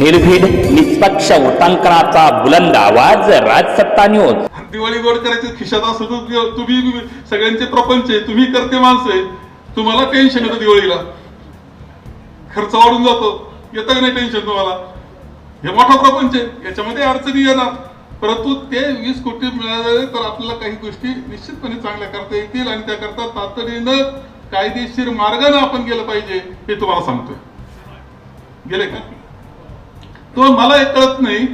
निर्भीड निष्पक्ष वृत्तांकनाचा बुलंद आवाज राजसत्ता न्यूज दिवाळी गोड करायची खिशात असं तुम्ही सगळ्यांचे प्रपंच आहे तुम्ही करते माणसं आहे. तुम्हाला टेन्शन येतं दिवाळीला. खर्च वाढून जातो. येतं का नाही टेन्शन तुम्हाला? हे मोठा प्रपंच आहे. याच्यामध्ये अडचणी येणार. परंतु ते वीस कोटी मिळाले तर आपल्याला काही गोष्टी निश्चितपणे चांगल्या करता येतील आणि त्याकरता तातडीनं कायदेशीर मार्गाने आपण गेलं पाहिजे हे तुम्हाला सांगतोय. गेले का? तो मला एक कळत नाही.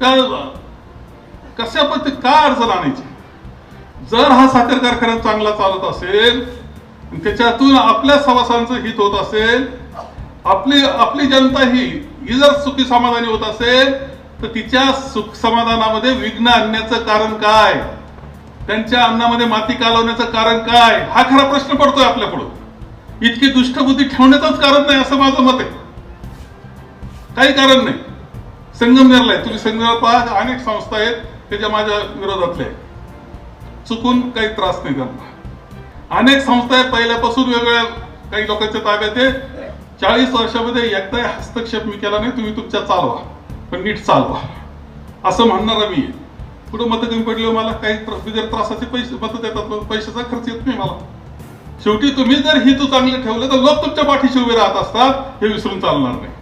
का कशा पद्धती का अडचण आणायची? जर हा साखर कारखाना चांगला चालत असेल त्याच्यातून आपल्या सभासांचं हित होत असेल आपली आपली जनता ही ही जर सुखी समाधानी होत असेल तर तिच्या सुख समाधानामध्ये विघ्न आणण्याचं कारण काय? त्यांच्या अन्नामध्ये माती कालवण्याचं कारण काय? हा खरा प्रश्न पडतोय आपल्या पुढं इतकी दुष्टबुद्धी ठेवण्याचंच कारण नाही असं माझं मत आहे. काही कारण नाही. संगमनेरला आहे तुम्ही संगमनेर पहा अनेक संस्था आहेत त्याच्या माझ्या विरोधातल्या आहेत. चुकून काही त्रास नाही त्यांना अनेक संस्था आहेत पहिल्यापासून वेगवेगळ्या काही लोकांच्या ताब्यात आहे चाळीस वर्षामध्ये एकदा हस्तक्षेप मी केला नाही तुम्ही तुमच्या चालवा. पण नीट चालवा. असं म्हणणारा मी कुठं मतं कमी पडली हो मला? काही बिगर त्रासाचे पैसे मतं देतात पण पैशाचा खर्च येत नाही मला. शेवटी तुम्ही जर हितू चांगलं ठेवलं तर लोक तुमच्या पाठीशी उभे राहत असतात हे विसरून चालणार नाही.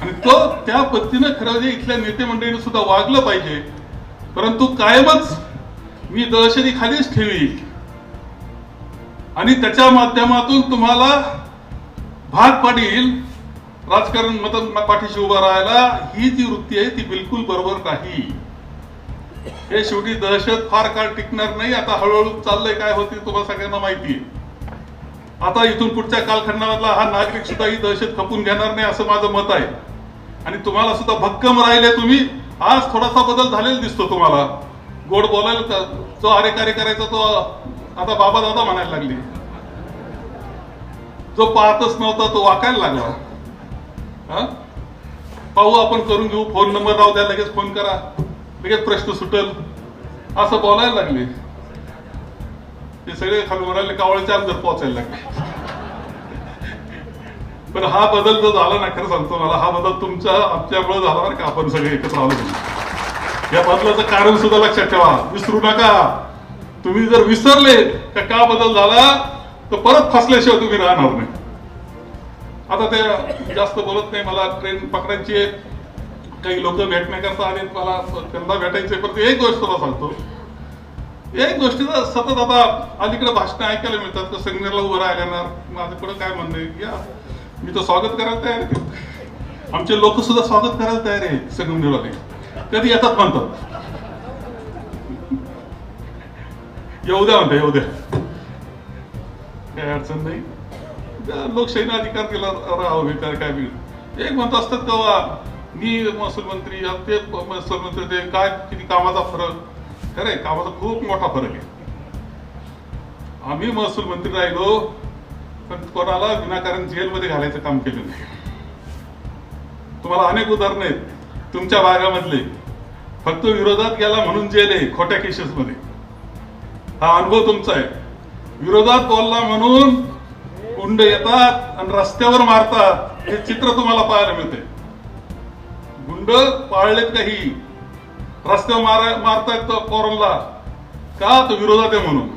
आणि तो त्या पद्धतीनं खरं म्हणजे इथल्या नेते मंडळीने सुद्धा वागलं पाहिजे. परंतु कायमच मी दहशती खालीच ठेवी आणि त्याच्या माध्यमातून तुम्हाला भाग पाडील. राजकारण मत पाठीशी उभा राहायला ही जी वृत्ती आहे ती बिलकुल बरोबर नाही. हे शेवटी दहशत फार काळ टिकणार नाही. आता हळूहळू चाललंय काय होते तुम्हाला सगळ्यांना माहिती आहे. आता इथून पुढच्या कालखंडामधला हा नागरिक सुद्धा ही दहशत खपून घेणार नाही असं माझं मत आहे. आणि तुम्हाला सुद्धा भक्कम राहिले तुम्ही. आज थोडासा बदल झालेला दिसतो तुम्हाला. गोड बोलायला जो अरे कार्य करायचा तो आता बाबा दादा म्हणायला लागले. जो पाहतच नव्हता तो वाकायला लागला. हा? पाहू आपण करून घेऊ. फोन नंबर राहू द्या लगेच फोन करा. लगेच प्रश्न सुटल. असं बोलायला लागले. ते सगळे खाली राहिले कावळ्याच्या अंदर पोचायला लागले. पण हा बदल जो झाला ना खरं सांगतो मला हा बदल तुमच्या आमच्यामुळे झाला बरं का आपण सगळे एकत्र आलो या बदलाचं कारण सुद्धा लक्षात ठेवा. विसरू नका. तुम्ही जर विसरले का का बदल झाला तर परत फसल्याशिवाय तुम्ही राहणार नाही. आता ते जास्त बोलत नाही मला ट्रेन पकडायची आहे. काही लोक भेटण्याकरता आले मला त्यांना भेटायचे पण एक गोष्ट तुला सांगतो. एक गोष्टीचा सतत आता अलीकडे भाषण ऐकायला मिळतात तर संगमेरला उभं राहिल्यानं माझं पुढं काय म्हणणं या. मी तर स्वागत करायला तयार आहे. आमचे लोक सुद्धा स्वागत करायला तयार आहे संगमनेरवाले कधी येतात म्हणतात? येऊ द्या म्हणता येऊ द्या काही अडचण नाही. लोकशाहीने अधिकार दिला राहावं विचार काय मिळेल एक म्हणत असतात तेव्हा मी महसूल मंत्री ते महसूल मंत्री ते काय किती कामाचा फरक? खरं कामाचा खूप मोठा फरक आहे. आम्ही महसूल मंत्री राहिलो पण कोणाला विनाकारण जेलमध्ये घालायचं काम केलं नाही. तुम्हाला अनेक उदाहरणं आहेत. तुमच्या भागामधले. फक्त विरोधात गेला म्हणून जेल आहे खोट्या केसेसमध्ये. हा अनुभव तुमचा आहे. विरोधात बोलला म्हणून गुंड येतात आणि रस्त्यावर मारतात हे चित्र तुम्हाला पाहायला मिळते गुंड पाळलेत काही रस्त्यावर मारा मारतायत तो कोरोनला का तो विरोधात आहे म्हणून?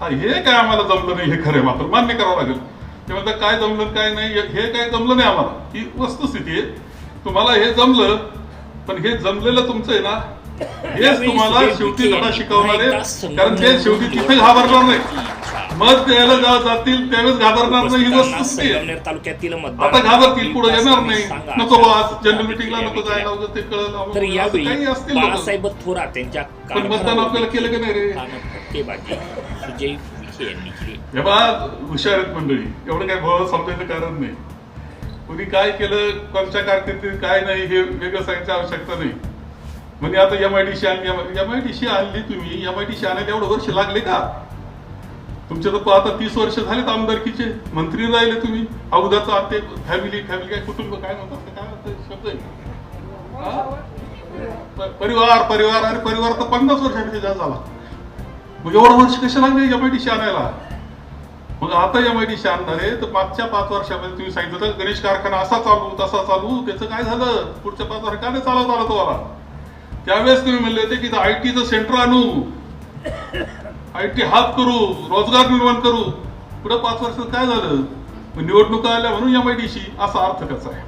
हा हे काय आम्हाला जमलं नाही? हे खरं मात्र. मान्य करावं लागेल. ते म्हणतात काय जमलं काय नाही? हे काय जमलं नाही आम्हाला. ही वस्तुस्थिती आहे. तुम्हाला हे जमलं पण हे जमलेलं तुमचं आहे ना. हेच तुम्हाला शेवटी धडा शिकवणार आहे. कारण ते शेवटी तिथे घाबरणार नाही. मत द्यायला जेव्हा जातील त्यावेळेस घाबरणार नाही. ही वस्तुस्थिती आहे. आता घाबरतील पुढे येणार नाही. नको आज जनरल मिटिंगला नको जायला वगैरे ते कळलं काही असतील पण मतदान आपल्याला केलं की नाही रे? सुजय विखे यांनी केली. हे बा हुशार आहेत मंडळी. एवढं काय भोळ समजायचं कारण नाही. कुणी काय केलं कोणत्या कारकिर्दीत काय नाही हे वेगळं सांगायची आवश्यकता नाही. म्हणजे आता एम आय डी सी आणली एम आय डी सी आणली तुम्ही एम आय डी सी आणायला एवढं वर्ष लागले का? तुमचे तर आता तीस वर्ष झालेत आमदारकीचे. मंत्री राहिले तुम्ही. अगोदरचं आते फॅमिली फॅमिली काय कुटुंब काय म्हणतात काय शब्द आहे. परिवार परिवार अरे परिवार तर पन्नास वर्षापेक्षा जास्त झाला. मग एवढं वर्ष कशा लागले एम आय डी सी आणायला मग आता एम आय डी आणणार आहे तर मागच्या पाच वर्षामध्ये तुम्ही सांगितलं होतं गणेश कारखाना असा चालू तसा चालू त्याचं काय झालं? पुढच्या पाच वर्ष काय नाही चालवत आला तुम्हाला? त्यावेळेस तुम्ही म्हणले होते की आय टीचं सेंटर आणू. आय टी हात करू रोजगार निर्माण करू. पुढे पाच वर्षात काय झालं? मग निवडणुका आल्या म्हणून एम आय डीशी असा अर्थ कसा आहे.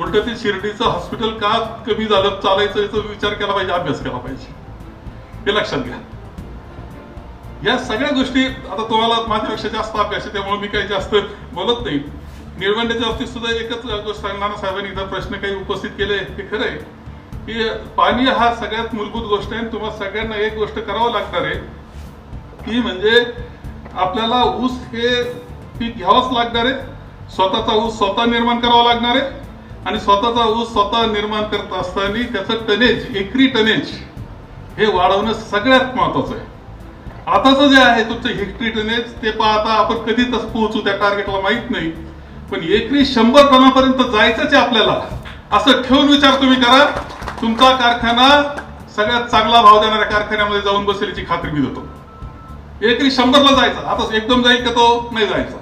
उलट ते शिर्डीचं हॉस्पिटल का कमी झालं? चालायचं याचा विचार केला पाहिजे अभ्यास केला पाहिजे. हे लक्षात घ्या. या सगळ्या गोष्टी आता तुम्हाला माझ्यापेक्षा जास्त अभ्यास आहे त्यामुळे मी काही जास्त बोलत नाही. निर्बंधाच्या बाबतीत सुद्धा एकच गोष्ट नाना साहेबांनी एकदा प्रश्न काही उपस्थित केले ते खरं आहे. की पाणी हा सगळ्यात मूलभूत गोष्ट आहे आणि तुम्हाला सगळ्यांना एक गोष्ट करावं लागणार आहे ती म्हणजे आपल्याला ऊस हे पीक घ्यावंच लागणार आहे स्वतःचा ऊस स्वतः निर्माण करावा लागणार आहे आणि स्वतःचा ऊस स्वतः निर्माण करत असताना त्याचं टनेज एकरी टनेज हे वाढवणं सगळ्यात महत्वाचं आहे. आताचं जे आहे तुमचं हिस्ट्री टनेज ते पाहता आपण कधी तसं पोहोचू त्या टार्गेटला माहीत नाही. पण एकरी शंभर टनापर्यंत जायचंच आहे आपल्याला. असं ठेवून विचार तुम्ही करा. तुमचा कारखाना सगळ्यात चांगला भाव देणाऱ्या कारखान्यामध्ये जाऊन बसेल याची खात्री मी देतो. एकरी शंभरला जायचा. आता एकदम जाईल का तो? नाही जायचा.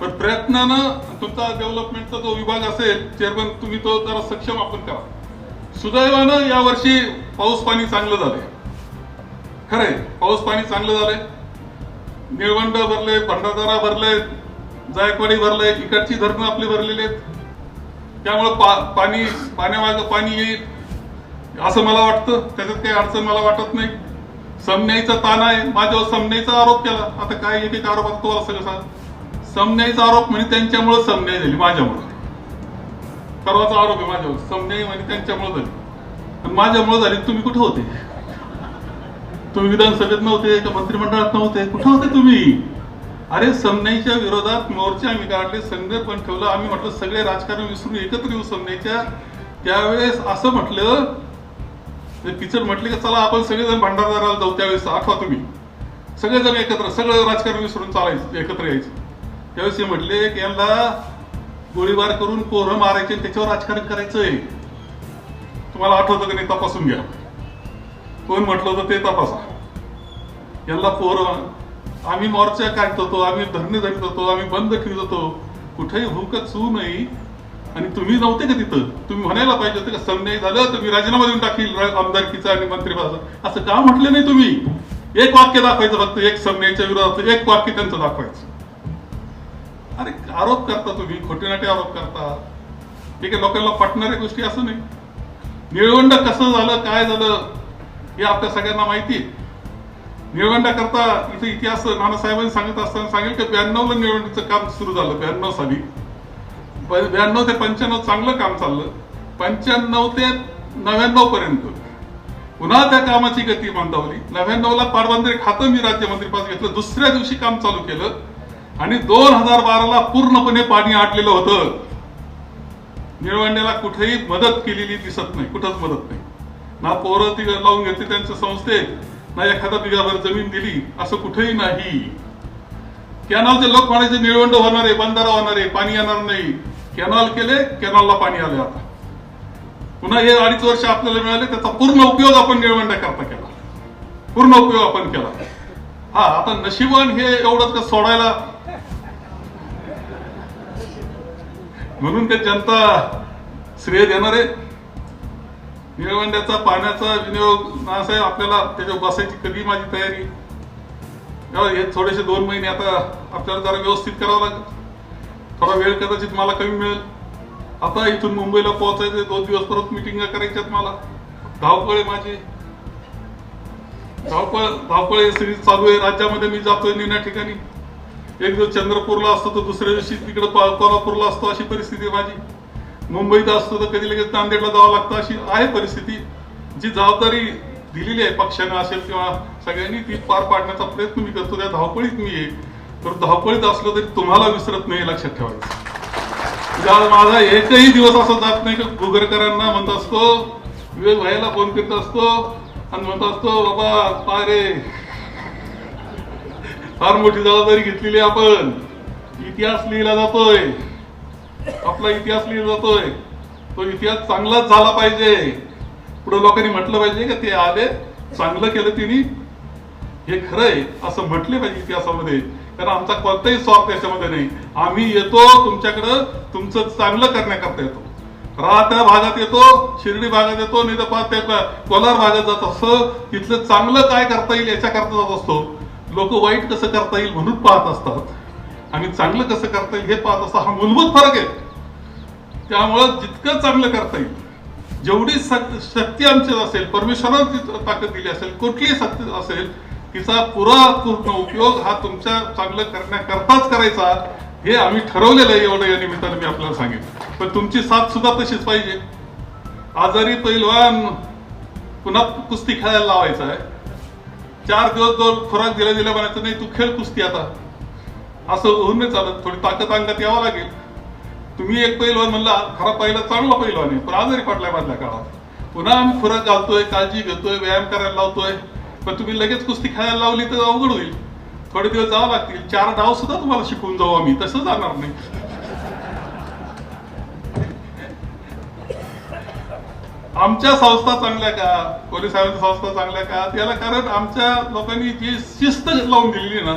पण प्रयत्नानं तुमचा डेव्हलपमेंटचा जो विभाग असेल चेअरमन तुम्ही तो जरा सक्षम आपण करा. सुदैवानं यावर्षी पाऊस पाणी चांगलं झालंय. खरंय पाऊस पाणी चांगलं झालंय. निळवंड भरले भंडारदारा भरले जायकवाडी भरले इकडची धरणं आपली भरलेली आहेत. त्यामुळं पा पाणी पाण्यामागं पाणी येईल असं मला वाटतं. त्याच्यात काही अडचण मला वाटत नाही. समन्यायचा ताण आहे. माझ्यावर समन्यायचा आरोप केला. आता काय एक एक आरोप असतो सगळं सांग. समन्यायचा आरोप म्हणजे त्यांच्यामुळे समन्याय झाली माझ्यामुळे. परवाचा आरोप आहे माझ्यावर. समन्याय म्हणजे त्यांच्यामुळे झाली. माझ्यामुळे झाली. तुम्ही कुठं होते? तुम्ही विधानसभेत नव्हते का मंत्रिमंडळात नव्हते? कुठे होते तुम्ही? अरे समन्यायच्या विरोधात मोर्चे आम्ही काढले संघ पण ठेवलं. आम्ही म्हटलं सगळे राजकारण विसरून एकत्र येऊ समन्यायच्या त्यावेळेस असं म्हटलं टीचर म्हटले की चला आपण सगळेजण भंडारदाराला जाऊ त्यावेळेस आठवा तुम्ही. सगळेजण एकत्र सगळं राजकारण विसरून चालायचं एकत्र यायचं. त्यावेळेस हे म्हटले की यांना गोळीबार करून पोरं मारायचे त्याच्यावर राजकारण करायचंय. तुम्हाला आठवतं का नाही? तपासून घ्या. कोण म्हटलं होतं ते तपासा. यांना पोरं आम्ही मोर्चा काढत होतो आम्ही धरणे धरत होतो आम्ही बंद ठेवत होतो कुठेही हुकत सू नाही. आणि तुम्ही नव्हते का तिथं? तुम्ही म्हणायला पाहिजे होतं का समन्याय झालं तर मी राजीनामा देऊन टाकील आमदारकीचा आणि मंत्रिपदाचा. असं का म्हटलं नाही तुम्ही? एक वाक्य दाखवायचं फक्त एक समन्यायच्या विरोधात एक वाक्य त्यांचं दाखवायचं. अरे आरोप करता तुम्ही खोटेनाटे आरोप करता. ठीक आहे लोकांना पटणाऱ्या गोष्टी असं नाही. निळवंड कसं झालं काय झालं हे आपल्या सगळ्यांना माहिती आहे. करता इथे इतिहास नानासाहेबांनी सांगत असताना सांगेल की ब्याण्णव ला निळवंडीचं काम सुरू झालं ब्याण्णव साली. ब्याण्णव ते पंच्याण्णव चांगलं काम चाललं. पंच्याण्णव ते नव्याण्णव पर्यंत. पुन्हा त्या कामाची गती मंदावली नव्याण्णव ला खातं मी राज्यमंत्री पास घेतलं. दुसऱ्या दिवशी काम चालू केलं. आणि दोन हजार बाराला पूर्णपणे पाणी आटलेलं होतं. निळवंड्याला कुठेही मदत केलेली दिसत नाही. कुठंच मदत नाही. ना पोरं ती लावून घेतली त्यांच्या संस्थेत ना एखादा बिघाभर जमीन दिली असं कुठेही नाही. कॅनॉलचे लोक म्हणायचे निळवंड होणार आहे बंधारा होणार आहे पाणी येणार नाही. कॅनॉल केले कॅनॉलला पाणी आले आता. पुन्हा हे अडीच वर्ष आपल्याला मिळाले त्याचा पूर्ण उपयोग आपण निळवंडा करता केला. पूर्ण उपयोग आपण केला. हा आता नशिबान हे एवढंच का सोडायला? म्हणून ते जनता श्रेय देणार आहे निळवंड्याचा पाण्याचा विनियोग नासाहेब आपल्याला त्याच्यावर बसायची कधी माझी तयारी? हे थोडेसे दोन महिने आता आपल्याला जरा व्यवस्थित करावं लागेल. थोडा वेळ कदाचित मला कमी मिळेल. आता इथून मुंबईला पोहोचायचं दोन दिवस परत मिटिंग करायच्यात मला. धावपळ आहे माझी. धावपळ धावपळ ही सगळी चालू आहे. राज्यामध्ये मी जातोय निम्या ठिकाणी. एक दिवस चंद्रपूरला असतो तर दुसऱ्या दिवशी तिकडे कोल्हापूरला असतो अशी परिस्थिती आहे माझी. मुंबईत असतो तर कधी लगेच नांदेडला जावं लागतं अशी आहे परिस्थिती. जी जबाबदारी दिलेली आहे पक्षानं असेल किंवा सगळ्यांनी ती पार पाडण्याचा प्रयत्न मी करतो. त्या धावपळीत मी येईल तर धावपळीत असलं तरी तुम्हाला विसरत नाही लक्षात ठेवायचं. म्हणजे आज माझा एकही दिवस असा जात नाही की गुगरकरांना म्हणत असतो विवेक भाईला फोन करत असतो आणि म्हणत असतो बाबा पारे फार मोठी जबाबदारी घेतलेली आहे आपण. इतिहास लिहिला जातोय. आपला इतिहास लिहिला जातोय. तो इतिहास चांगलाच झाला पाहिजे. पुढे लोकांनी म्हटलं पाहिजे का ते आले चांगलं केलं तिने. हे खरंय असं म्हटले पाहिजे इतिहासामध्ये. कारण आमचा कोणताही स्वार्थ त्याच्यामध्ये नाही. आम्ही येतो तुमच्याकडं तुमचं चांगलं करण्याकरता येतो. राहत्या भागात येतो शिर्डी भागात येतो नाही तर पहा कोलार भागात जात असतो. तिथलं चांगलं काय करता येईल याच्याकरता जात असतो. लोक वाईट कसं करता येईल म्हणून पाहत असतात. आणि चांगलं कसं करता येईल हे पाहत असा हा मूलभूत फरक आहे. त्यामुळं जितकं चांगलं करता येईल जेवढी शक्ती आमची असेल परमेश्वरानं ताकद दिली असेल कुठलीही शक्ती असेल तिचा पुरा पूर्ण उपयोग हा तुमच्या चांगलं करण्याकरताच करायचा हे आम्ही ठरवलेलं आहे एवढं या निमित्तानं मी आपल्याला सांगेन पण तुमची साथ सुद्धा तशीच पाहिजे. आजारी पैलवान पुन्हा कुस्ती खेळायला लावायचा आहे. चार दिवस दोन खुराक दिल्या दिल्या म्हणायचं नाही तू खेळ कुस्ती आता. असं होऊन नाही चालत. थोडी ताकद अंगात यावं लागेल. तुम्ही एक पैलवान म्हणला खरा पहिला चांगला पैलवान आहे. पण आजारी पडलाय मधल्या काळात. पुन्हा आम्ही खुराक घालतोय काळजी घेतोय व्यायाम करायला लावतोय. पण तुम्ही लगेच कुस्ती खेळायला लावली तर अवघड होईल. थोडे दिवस जावं लागतील. चार डाव सुद्धा तुम्हाला शिकवून जाऊ आम्ही. तसं जाणार नाही. आमच्या संस्था चांगल्या का? पोलिसांच्या संस्था चांगल्या का? त्याला कारण आमच्या लोकांनी जी शिस्त लावून दिलेली ना